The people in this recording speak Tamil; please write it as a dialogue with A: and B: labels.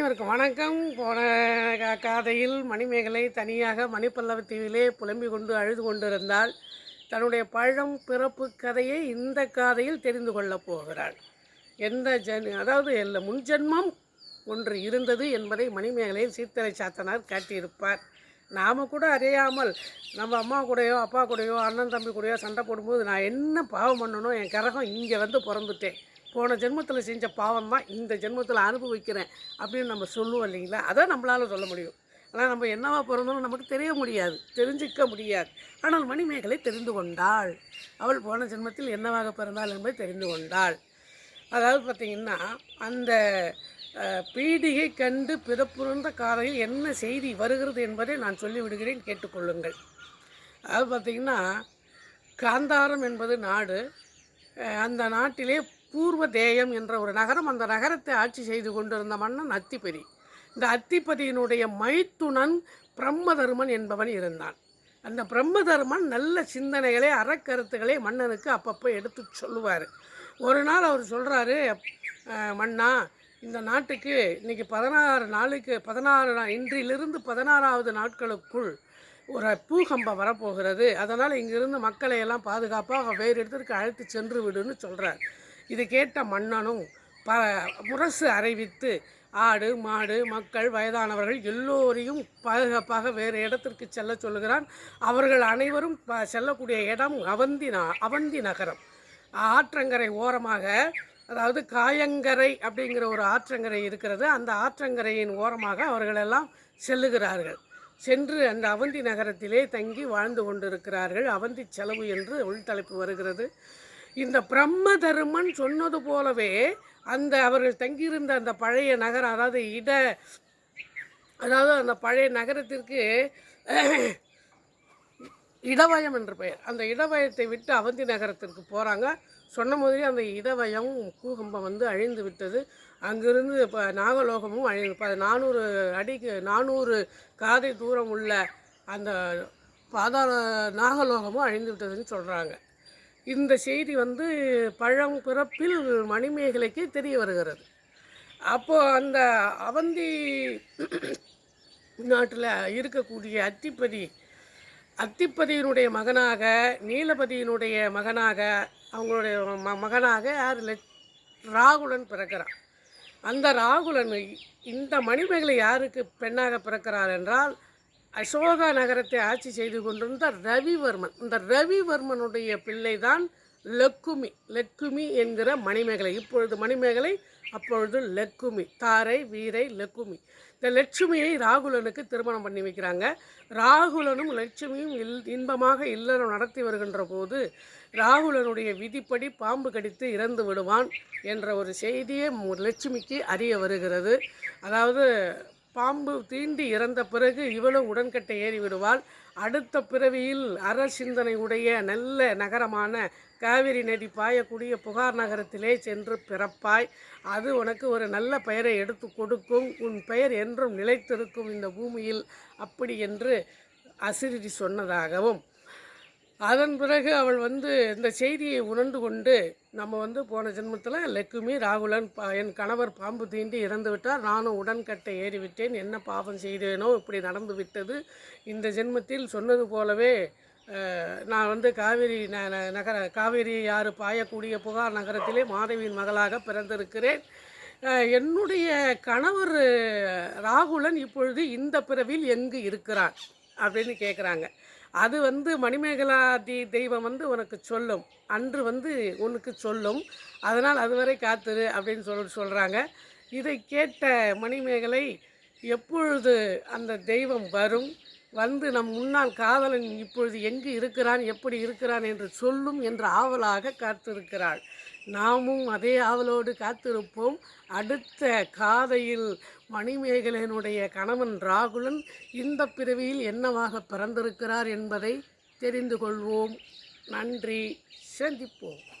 A: அனைவருக்கும் வணக்கம். போன கா- காதையில் மணிமேகலை தனியாக மணிப்பல்லவ தீவிலே புலம்பிக் கொண்டு அழுது கொண்டிருந்தால் தன்னுடைய பழம் பிறப்பு கதையை இந்த காதையில் தெரிந்து கொள்ளப் போகிறாள். எந்த ஜன் அதாவது எல்லா முன்ஜென்மம் ஒன்று இருந்தது என்பதை மணிமேகலையில் சீத்தலை சாத்தனார் காட்டியிருப்பார். நாம் கூட அறியாமல் நம்ம அம்மா கூடயோ அப்பா கூடயோ அண்ணன் தம்பி கூடயோ சண்டை போடும்போது நான் என்ன பாவம் பண்ணணும் என் கரகம் இங்கே வந்து பிறந்துட்டேன். போன ஜென்மத்தில் செஞ்ச பாவம் தான் இந்த ஜென்மத்தில் அனுபவிக்கிறேன் அப்படின்னு நம்ம சொல்லுவோம் இல்லைங்களா? அதான் நம்மளால் சொல்ல முடியும். ஆனால் நம்ம என்னவா பிறந்தோம் நமக்கு தெரிய முடியாது தெரிஞ்சிக்க முடியாது. ஆனால் மணிமேகலை தெரிந்து கொண்டாள். அவள் போன ஜென்மத்தில் என்னவாக பிறந்தாள் என்பதை தெரிந்து கொண்டாள். அதாவது பார்த்திங்கன்னா அந்த பீடிகை கண்டு பிறப்புறந்த காலையில் என்ன செய்தி வருகிறது என்பதை நான் சொல்லிவிடுகிறேன் கேட்டுக்கொள்ளுங்கள். அதாவது பார்த்திங்கன்னா காந்தாரம் என்பது நாடு அந்த நாட்டிலே பூர்வ தேயம் என்ற ஒரு நகரம் அந்த நகரத்தை ஆட்சி செய்து கொண்டிருந்த மன்னன் அத்திப்பதி இந்த அத்திப்பதியினுடைய மைத்துனன் பிரம்மதர்மன் என்பவன் இருந்தான். அந்த பிரம்மதர்மன் நல்ல சிந்தனைகளை அறக்கருத்துக்களை மன்னனுக்கு அப்பப்போ எடுத்து சொல்லுவார். ஒரு நாள் அவர் சொல்கிறாரு மன்னா இந்த நாட்டுக்கு இன்றைக்கி பதினாறு நாளுக்கு பதினாறு நாள் இன்றிலிருந்து பதினாறாவது நாட்களுக்குள் ஒரு பூகம்பம் வரப்போகிறது. அதனால் இங்கிருந்து மக்களை எல்லாம் பாதுகாப்பாக வேறு இடத்திற்கு அழைத்து சென்று விடுன்னு சொல்கிறார் இது கேட்ட மன்னனும் ப முரசு அறிவித்து ஆடு மாடு மக்கள் வயதானவர்கள் எல்லோரையும் பாதுகாப்பாக வேறு இடத்திற்கு செல்ல சொல்லுகிறான். அவர்கள் அனைவரும் ப செல்லக்கூடிய இடம் அவந்தி நா அவந்தி நகரம். ஆற்றங்கரை ஓரமாக அதாவது காயங்கரை அப்படிங்கிற ஒரு ஆற்றங்கரை இருக்கிறது. அந்த ஆற்றங்கரையின் ஓரமாக அவர்களெல்லாம் செல்லுகிறார்கள். சென்று அந்த அவந்தி நகரத்திலே தங்கி வாழ்ந்து கொண்டிருக்கிறார்கள். அவந்தி செலவு என்று உள்தலைப்பு வருகிறது. இந்த பிரம்ம தருமன் சொன்னது போலவே அந்த அவர்கள் தங்கியிருந்த அந்த பழைய நகரம் அதாவது இட அதாவது அந்த பழைய நகரத்திற்கு இடவயம் என்று பெயர். அந்த இடவயத்தை விட்டு அவந்தி நகரத்திற்கு போகிறாங்க சொன்ன மாதிரி அந்த இடவயம் பூகம்பம் வந்து அழிந்து விட்டது. அங்கிருந்து இப்போ நாகலோகமும் அழிந்து இப்போ நானூறு அடிக்கு நானூறு காதை தூரம் உள்ள அந்த பாதாள நாகலோகமும் அழிந்து விட்டதுன்னு சொல்கிறாங்க இந்த செய்தி வந்து பழம் பிறப்பில் மணிமேகலைக்கு தெரிய வருகிறது. அப்போது அந்த அவந்தி நாட்டில் இருக்கக்கூடிய அத்திப்பதி அத்திப்பதியினுடைய மகனாக நீலபதியினுடைய மகனாக அவங்களுடைய ம மகனாக யார்? ராகுலன் பிறக்கிறான். அந்த ராகுலன் இந்த மணிமேகலை யாருக்கு பெண்ணாக பிறக்கிறார் என்றால் அசோகா நகரத்தை ஆட்சி செய்து கொண்டிருந்த ரவிவர்மன். இந்த ரவிவர்மனுடைய பிள்ளை தான் லக்குமி. லக்குமி என்கிற மணிமேகலை. இப்பொழுது மணிமேகலை அப்பொழுது லக்குமி. தாரை வீரை லக்குமி. இந்த லட்சுமியை ராகுலனுக்கு திருமணம் பண்ணி வைக்கிறாங்க. ராகுலனும் லட்சுமியும் இல் இன்பமாக இல்லறம் நடத்தி வருகின்ற போது ராகுலனுடைய விதிப்படி பாம்பு கடித்து இறந்து விடுவான் என்ற ஒரு செய்தியே லட்சுமிக்கு அறிய வருகிறது. அதாவது பாம்பு தீண்டி இறந்த பிறகு இவளும் உடன்கட்டை ஏறி விடுவாள் அடுத்த பிறவியில் அற சிந்தனை உடைய நல்ல நகரமான காவிரி நதி பாயக்கூடிய புகார் நகரத்திலே சென்று பிறப்பாய். அது உனக்கு ஒரு நல்ல பெயரை எடுத்து கொடுக்கும். உன் பெயர் என்றும் நிலைத்திருக்கும் இந்த பூமியில் அப்படி என்று அசிரிடி சொன்னதாகவும் அதன் பிறகு அவள் வந்து இந்த செய்தியை உணர்ந்து கொண்டு நம்ம வந்து போன ஜென்மத்தில் லக்குமி ராகுலன் பா என் கணவர் பாம்பு தீண்டி இறந்து விட்டார். நானும் உடன்கட்டை ஏறிவிட்டேன். என்ன பாவம் செய்தேனோ இப்படி நடந்து விட்டது. இந்த ஜென்மத்தில் சொன்னது போலவே நான் வந்து காவிரி ந ந- நகர காவிரி யாறு பாயக்கூடிய புகார் நகரத்திலே மாதவியின் மகளாக பிறந்திருக்கிறேன். என்னுடைய கணவர் ராகுலன் இப்பொழுது இந்த பிறவியில் எங்கு இருக்கிறார்? அப்படின்னு கேட்குறாங்க அது வந்து மணிமேகலா தி தெய்வம் வந்து உனக்கு சொல்லும். அன்று வந்து உனக்கு சொல்லும். அதனால் அதுவரை காத்துரு அப்படின்னு சொல் சொல்கிறாங்க இதை கேட்ட மணிமேகலை எப்பொழுது அந்த தெய்வம் வரும்? வந்து நம் முன்னாள் காதலன் இப்பொழுது எங்கு இருக்கிறான் எப்படி இருக்கிறான் என்று சொல்லும் என்று ஆவலாக காத்திருக்கிறாள். நாமும் அதே ஆவலோடு காத்திருப்போம். அடுத்த காதையில் மணிமேகலனுடைய கணவன் ராகுலன் இந்த பிறவியில் என்னவாக பிறந்திருக்கிறார் என்பதை தெரிந்து கொள்வோம். நன்றி. சந்திப்போம்.